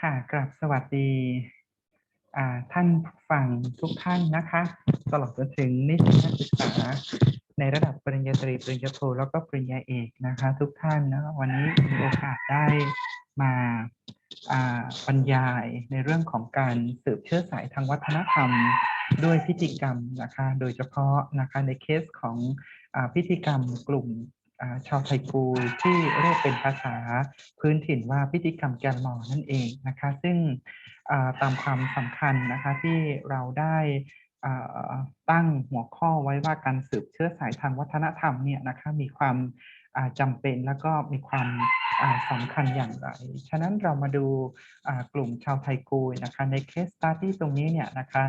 ค่ะกราบสวัสดีท่านฟังทุกท่านนะคะ ตลอดจนถึงนิสิตนักศึกษา ในระดับปริญญาตรี ปริญญาโทแล้วก็ปริญญาเอกนะคะ ทุกท่านนะวันนี้มีโอกาสได้มาบรรยายในเรื่องของการสืบเชื้อสายทางวัฒนธรรมด้วยพิธีกรรมนะคะ โดยเฉพาะนะคะในเคสของอพิธีกรรมกลุ่ม ชาวไทกูที่เรียกเป็นภาษาพื้นถิ่นว่าพิธีกรรมแกนมอนั่นเองนะคะ ซึ่งตามความสำคัญนะคะที่เราได้ตั้งหัวข้อไว้ว่าการสืบเชื้อสายทางวัฒนธรรมเนี่ยนะคะมีความ อ่าจำเป็นแล้วก็มีความอ่าสำคัญอย่างไร ฉะนั้นเรามาดูกลุ่มชาวไทกูนะคะในเคสสตาที่ตรงนี้เนี่ยนะคะ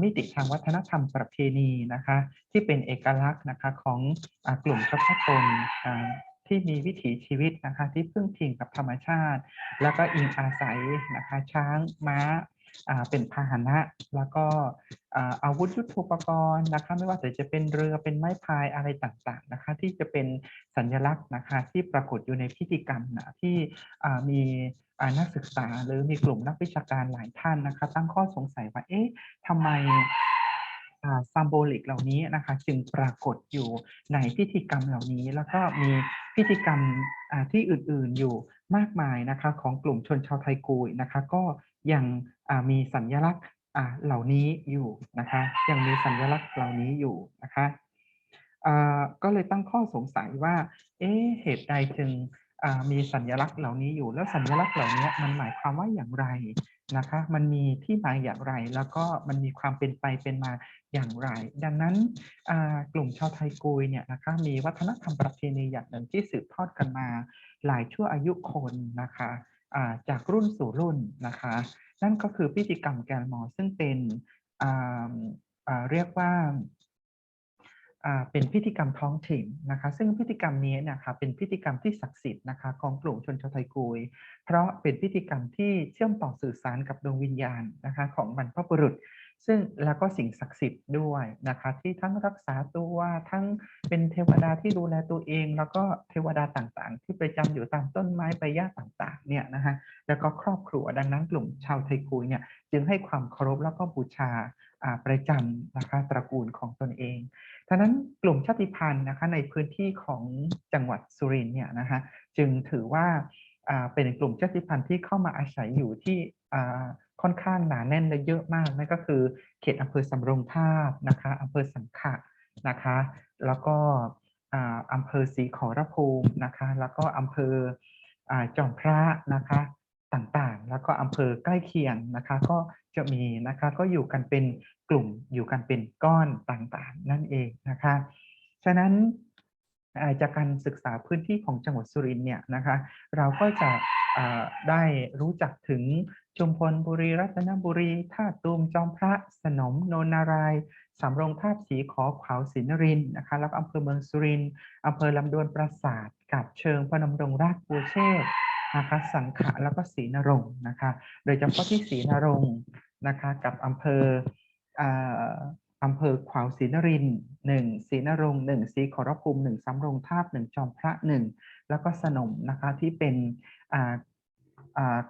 มิติทางวัฒนธรรมประเพณีนะคะที่เป็นเอกลักษณ์นะคะของอกลุ่มเฉพาะตนอ่าที่มีวิถีชีวิตนะคะที่พึ่งพิงกับธรรมชาติ แล้วก็อิงอาศัยนะคะช้างม้า เป็นพาหนะ แล้วก็อ่าอาวุธยุทโธปกรณ์นะคะ ไม่ว่าจะเป็นเรือเป็นไม้พายอะไรต่างๆนะคะ ที่จะเป็นสัญลักษณ์นะคะที่ปรากฏอยู่ในพิธีกรรมนะที่อ่ามีนักศึกษาหรือมีกลุ่มนักวิชาการหลายท่านนะคะ ตั้งข้อสงสัยว่าเอ๊ะทำไมซัมโบลิกเหล่านี้นะคะจึงปรากฏอยู่ในพิธีกรรมเหล่านี้ แล้วก็มีพิธีกรรมอ่าที่อื่นๆอยู่มากมายนะคะของกลุ่มชนชาวไทกุยนะคะ ก็ ยังอ่ามีสัญลักษณ์เหล่านี้อยู่นะคะยังมีสัญลักษณ์เหล่านี้อยู่นะคะก็เลยตั้งข้อสงสัยว่า เอ๊เหตุใดจึงมีสัญลักษณ์เหล่านี้อยู่ แล้วสัญลักษณ์เหล่านี้มันหมายความว่าอย่างไรนะคะ มันมีที่มาอย่างไร แล้วก็มันมีความเป็นไปเป็นมาอย่างไร ดังนั้นกลุ่มชาวไทยกุยเนี่ยนะคะ มีวัฒนธรรมประเพณีอย่างหนึ่งที่สืบทอดกันมาหลายชั่วอายุคนนะคะ จากรุ่นสู่รุ่นนะคะ นั่นก็คือพิธีกรรมแกนมอซึ่งเป็นเรียกว่าอ่าเป็นพิธีกรรมท้องถิ่นนะคะ ซึ่งพิธีกรรมนี้นะคะเป็นพิธีกรรมที่ศักดิ์สิทธิ์นะคะของกลุ่มชนชาวไทยกุยเพราะเป็นพิธีกรรมที่เชื่อมต่อสื่อสารกับดวงวิญญาณนะคะของบรรพบุรุษ ซึ่งแล้วก็สิ่งศักดิ์สิทธิ์ด้วยนะคะ ที่ทั้งรักษาตัวทั้งเป็นเทวดาที่ดูแลตัวเอง แล้วก็เทวดาต่างๆ ที่ประจำอยู่ตามต้นไม้ใบหญ้าต่างๆเนี่ยนะฮะแล้วก็ครอบครัวดังนั้นกลุ่มชาวไทยกุยเนี่ยจึงให้ความเคารพแล้วก็บูชาประจำนะคะตระกูลของตนเองดังนั้นกลุ่มชาติพันธุ์นะคะในพื้นที่ของจังหวัดสุรินทร์เนี่ยนะคะจึงถือว่าเป็นกลุ่มชาติพันธุ์ที่เข้ามาอาศัยอยู่ที่ ค่อนข้างหนาแน่นและเยอะมากนั่นก็คือเขตอำเภอสำโรงทาบนะคะอำเภอสังขะนะคะ แล้วก็อ่าอำเภอศรีขอรภูมินะคะ แล้วก็อำเภอจอมพระนะคะต่างๆ แล้วก็อำเภอใกล้เคียงนะคะ ก็จะมีนะคะก็อยู่กันเป็นกลุ่มอยู่กันเป็นก้อนต่างๆ นั่นเองนะคะ ฉะนั้นจากการศึกษาพื้นที่ของจังหวัดสุรินทร์เนี่ยนะคะ เราก็จะได้รู้จักถึง ชุมพลบุรีรัตนบุรีท่าตูมจอมพระสนมโนนนารายสำโรงทาบสีขอขวาวศรีนรินนะคะแล้วอำเภอเมืองสุรินอำเภอลำดวนปราสาทกับเชิงพนมดงรากบัวเชษนะคะสังขะแล้วก็ศรีนรงค์นะคะ โดยเฉพาะที่ศรีนรงค์นะคะกับอำเภออำเภอขวาวศรีนรินหนึ่งศรีนรงค์หนึ่งศรีขอรภูมิหนึ่งสำโรงทาบหนึ่งจอมพระหนึ่งแล้วก็สนมนะคะที่เป็นอ่า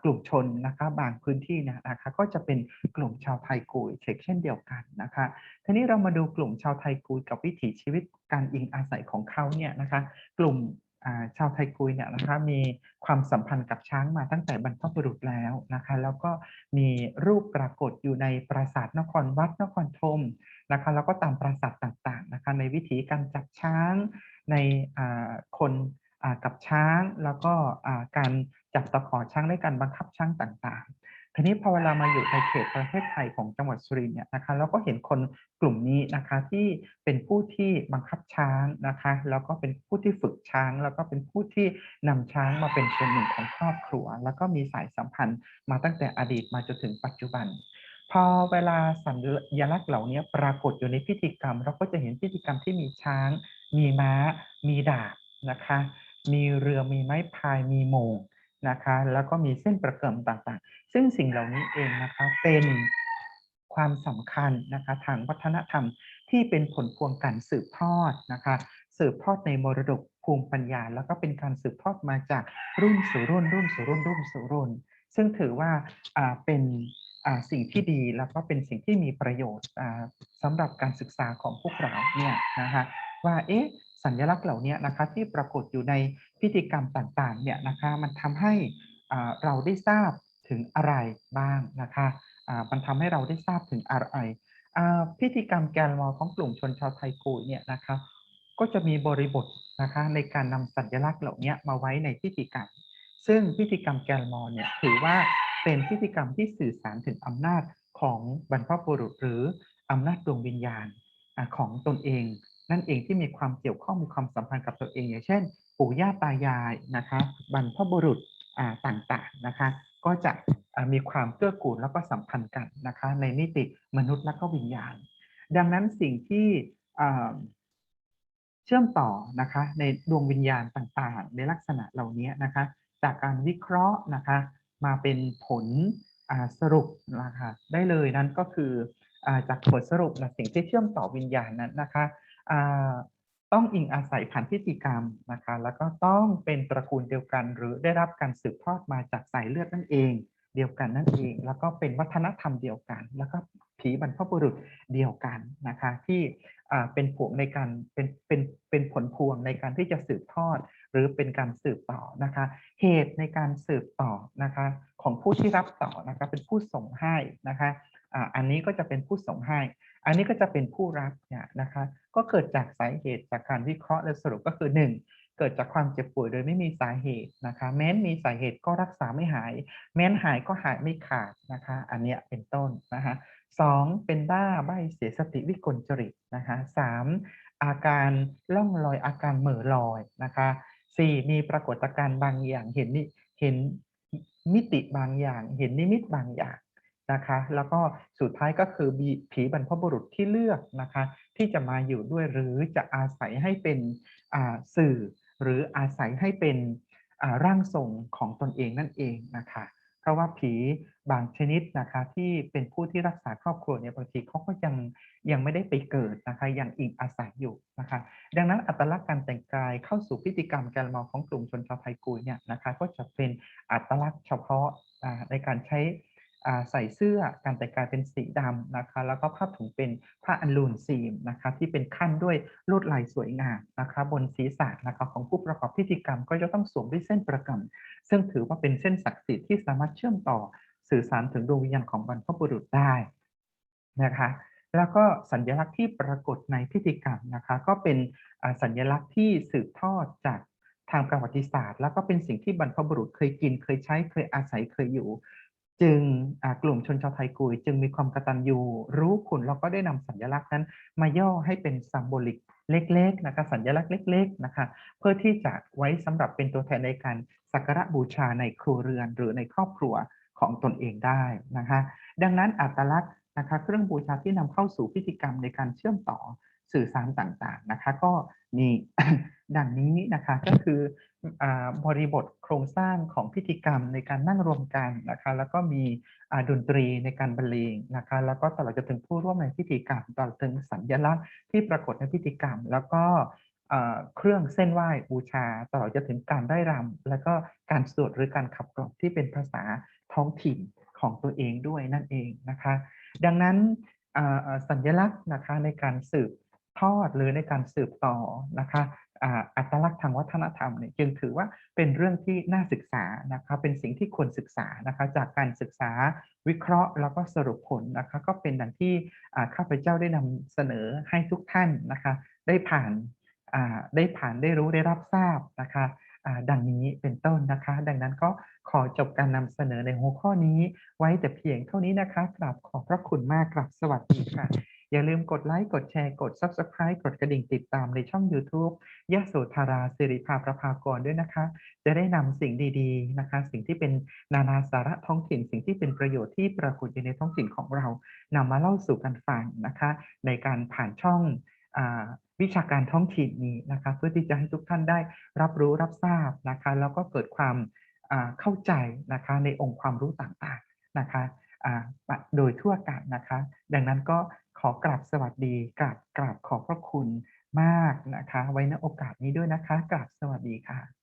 กลุ่มชนนะคะบางพื้นที่นะคะก็จะเป็นกลุ่มชาวไทยกุยเช็คเช่นเดียวกันนะคะทีนี้เรามาดูกลุ่มชาวไทยกุยกับวิถีชีวิตการอิงอาศัยของเขาเนี่ยนะคะกลุ่มชาวไทยกุยเนี่ยนะคะมีความสัมพันธ์กับช้างมาตั้งแต่บรรพบุรุษแล้วนะคะแล้วก็มีรูปปรากฏอยู่ในปราสาทนครวัดนครธมนะคะแล้วก็ตามปราสาทต่างๆนะคะในวิถีการจับช้างในคน กับช้างแล้วก็การจับตะขอช้างและการบังคับช้างต่างๆ ทีนี้พอเวลามาอยู่ในเขตประเทศไทยของจังหวัดสุรินทร์เนี่ยนะคะเราก็เห็นคนกลุ่มนี้นะคะที่เป็นผู้ที่บังคับช้างนะคะแล้วก็เป็นผู้ที่ฝึกช้าง แล้วก็เป็นผู้ที่นำช้างมาเป็นส่วนหนึ่งของครอบครัว แล้วก็มีสายสัมพันธ์มาตั้งแต่อดีตมาจนถึงปัจจุบันพอเวลาสัญลักษณ์เหล่านี้ปรากฏอยู่ในพิธีกรรม เราก็จะเห็นพิธีกรรมที่มีช้าง มีม้า มีดาบนะคะ มีเรือมีไม้พายมีโมงนะคะ แล้วก็มีเส้นประเกิมต่างๆ ซึ่งสิ่งเหล่านี้เองนะคะเป็นความสำคัญนะคะทางวัฒนธรรมที่เป็นผลพวงการสืบทอดนะคะสืบทอดในมรดกภูมิปัญญา แล้วก็เป็นการสืบทอดมาจากรุ่นสู่รุ่นรุ่นสู่รุ่นรุ่นสู่รุ่น ซึ่งถือว่าอ่าเป็นอ่าสิ่งที่ดีแล้วก็เป็นสิ่งที่มีประโยชน์อ่าสำหรับการศึกษาของพวกเราเนี่ยนะคะว่าเอ๊ะ สัญลักษณ์เหล่านี้นะคะที่ปรากฏอยู่ในพิธีกรรมต่างๆเนี่ยนะคะมันทำให้เราได้ทราบถึงอะไรบ้างนะคะมันทำให้เราได้ทราบถึงอะไรพิธีกรรมแกนมอของกลุ่มชนชาวไทยกุยเนี่ยนะคะก็จะมีบริบทนะคะในการนำสัญลักษณ์เหล่านี้มาไว้ในพิธีกรรม ซึ่งพิธีกรรมแกลมอเนี่ยถือว่าเป็นพิธีกรรมที่สื่อสารถึงอำนาจของบรรพบุรุษหรืออำนาจดวงวิญญาณของตนเอง นั่นเองที่มีความเกี่ยวข้องมีความสัมพันธ์กับตัวเองอย่างเช่น ปู่ย่าตายายนะคะบรรพบุรุษอ่าต่างๆนะคะก็จะมีความเกื้อกูลแล้วก็สัมพันธ์กันนะคะในมิติมนุษย์และก็วิญญาณ ดังนั้นสิ่งที่อ่าเชื่อมต่อนะคะในดวงวิญญาณต่างๆ ในลักษณะเหล่านี้นะคะจากการวิเคราะห์นะคะมาเป็นผลอ่าสรุปนะคะได้เลยนั่นก็คืออาจากผลสรุปนะสิ่งที่เชื่อมต่อวิญญาณนั้นนะคะ ต้องอิงอาศัยผ่านพิธีกรรมนะคะ แล้วก็ต้องเป็นตระกูลเดียวกัน หรือได้รับการสืบทอดมาจากสายเลือดนั่นเอง เดียวกันนั่นเอง แล้วก็เป็นวัฒนธรรมเดียวกัน แล้วก็ผีบรรพบุรุษเดียวกันนะคะ ที่เป็นผวงในการเป็นเป็นเป็นผลพวงในการที่จะสืบทอด หรือเป็นการสืบต่อนะคะ เหตุในการสืบต่อนะคะ ของผู้ที่รับต่อนะคะเป็นผู้ส่งให้นะคะอันนี้ก็จะเป็นผู้ส่งให้ อันนี้ก็จะเป็นผู้รับเนี่ยนะคะ ก็เกิดจากสาเหตุจากการวิเคราะห์และสรุปก็คือ 1 เกิดจากความเจ็บป่วยโดยไม่มีสาเหตุนะคะ แม้นมีสาเหตุก็รักษาไม่หาย แม้นหายก็หายไม่ขาดนะคะ อันเนี้ยเป็นต้นนะคะสองเป็นบ้าใบเสียสติวิกลจริตนะคะสามอาการล่องลอยอาการเหม่อลอยนะคะสี่มีปรากฏการณ์บางอย่างเห็นนิเห็นมิติบางอย่าง เห็นนิมิตบางอย่าง นะคะ แล้วก็สุดท้ายก็คือผีบรรพบุรุษที่เลือกนะคะ ที่จะมาอยู่ด้วยหรือจะอาศัยให้เป็นสื่อ หรืออาศัยให้เป็นร่างทรงของตนเองนั่นเองนะคะ เพราะว่าผีบางชนิดนะคะที่เป็นผู้ที่รักษาครอบครัวเนี่ยบางทีเขาก็ยังยังไม่ได้ไปเกิดนะคะยังอิงอาศัยอยู่นะคะ ดังนั้นอัตลักษณ์การแต่งกายเข้าสู่พิธีกรรมการมองของกลุ่มชนชาวไทยกุยเนี่ยนะคะก็จะเป็นอัตลักษณ์เฉพาะในการใช้ ใส่เสื้อการแต่งกายเป็นสีดำนะคะ แล้วก็ผ้าถุงเป็นผ้าอันลูนซีมนะคะที่เป็นขั้นด้วยลวดลายสวยงามนะคะ บนศีรษะนะคะของผู้ประกอบพิธีกรรมก็จะต้องสวมด้วยเส้นประกำซึ่งถือว่าเป็นเส้นศักดิ์สิทธิ์ที่สามารถเชื่อมต่อสื่อสารถึงดวงวิญญาณของบรรพบุรุษได้นะคะแล้วก็สัญลักษณ์ที่ปรากฏในพิธีกรรมนะคะ ก็เป็นสัญลักษณ์ที่สืบทอดจากทางประวัติศาสตร์ แล้วก็เป็นสิ่งที่บรรพบุรุษเคยกินเคยใช้เคยอาศัยเคยอยู่ จึงกลุ่มชนชาวไทยกุย จึงมีความกตัญญูรู้คุณแล้วก็ได้นำสัญลักษณ์นั้น มาย่อให้เป็นซัมโบลิกเล็กๆนะคะสัญลักษณ์เล็กๆนะคะเพื่อที่จะไว้สำหรับเป็นตัวแทนในการสักการะบูชาในครัวเรือนหรือในครอบครัวของตนเองได้นะคะดังนั้นอัตลักษณ์นะคะเครื่องบูชาที่นำเข้าสู่พิธีกรรมในการเชื่อมต่อสื่อสารต่างๆนะคะก็มีดังนี้นะคะก็คือ บริบทโครงสร้างของพิธีกรรมในการนั่งรวมกันนะคะแล้วก็มีดนตรีในการบรรเลงนะคะแล้วก็ตลอดจนถึงผู้ร่วมในพิธีกรรมตลอดถึงสัญลักษณ์ที่ปรากฏในพิธีกรรม แล้วก็เครื่องเส้นไหว้บูชา ตลอดจนถึงการได้รำแล้วก็การสวดหรือการขับกล่อมที่เป็นภาษาท้องถิ่นของตัวเองด้วยนั่นเองนะคะ ดังนั้นสัญลักษณ์นะคะในการสืบทอดหรือในการสืบต่อนะคะ อัตลักษณ์ทางวัฒนธรรมเนี่ยจึงถือว่าเป็นเรื่องที่น่าศึกษานะคะเป็นสิ่งที่ควรศึกษานะคะจากการศึกษาวิเคราะห์แล้วก็สรุปผลนะคะก็เป็นดังที่ข้าพเจ้าได้นำเสนอให้ทุกท่านนะคะได้ผ่านได้ผ่านได้รู้ได้รับทราบนะคะดังนี้เป็นต้นนะคะ ดังนั้นก็ขอจบการนำเสนอในหัวข้อนี้ไว้แต่เพียงเท่านี้นะคะกราบขอบพระคุณมากกราบสวัสดีค่ะ อย่าลืมกดไลค์ กดแชร์ กด Subscribe กดกระดิ่งติดตามในช่อง YouTube ยะโสธาราสิริภาประภากรด้วยนะคะ จะได้นำสิ่งดีๆนะคะ สิ่งที่เป็นนานาสาระท้องถิ่น สิ่งที่เป็นประโยชน์ที่ปรากฏอยู่ในท้องถิ่นของเรานำมาเล่าสู่กันฟังนะคะ ในการผ่านช่องอวิชาการท้องถิ่นนี้นะคะ เพื่อที่จะให้ทุกท่านได้รับรู้รับทราบนะคะ แล้วก็เกิดความเข้าใจนะคะในองค์ความรู้ต่างๆนะคะโดยทั่วกันนะคะ ดังนั้นก็ ขอกราบสวัสดีกราบกราบขอบพระคุณมากนะคะ ไว้ในโอกาสนี้ด้วยนะคะกราบสวัสดีค่ะ